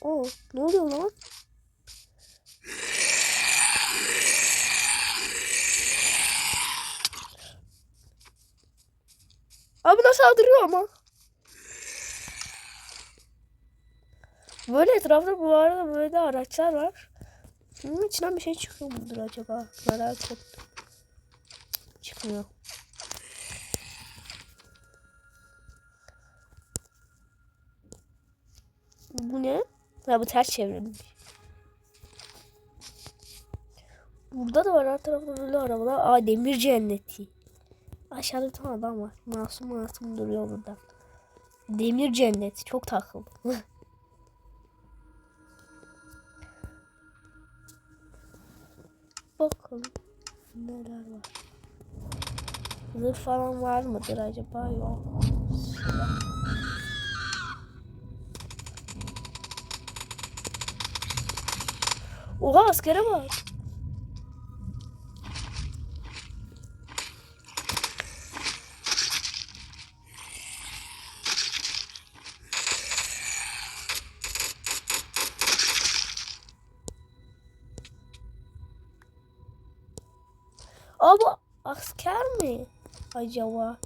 Oo, ne oluyor lan? Abi nasıl saldırıyor ama? Böyle etrafta bu arada böyle de araçlar var. Bunun içinden bir şey çıkıyor mudur acaba? Merak ettim. Çıkmıyor. Bu ne? Ha bu ters çevrilmiş. Burada da var her tarafta böyle arabalar. Aa demir cenneti. Aşağıda bir adam var. Masum masum duruyor burada. Demir cenneti. Çok takıldım. Bakalım neler var. Zırh falan var mıdır acaba? Yok. Oha askere bak. Aa bu asker mi? Acaba?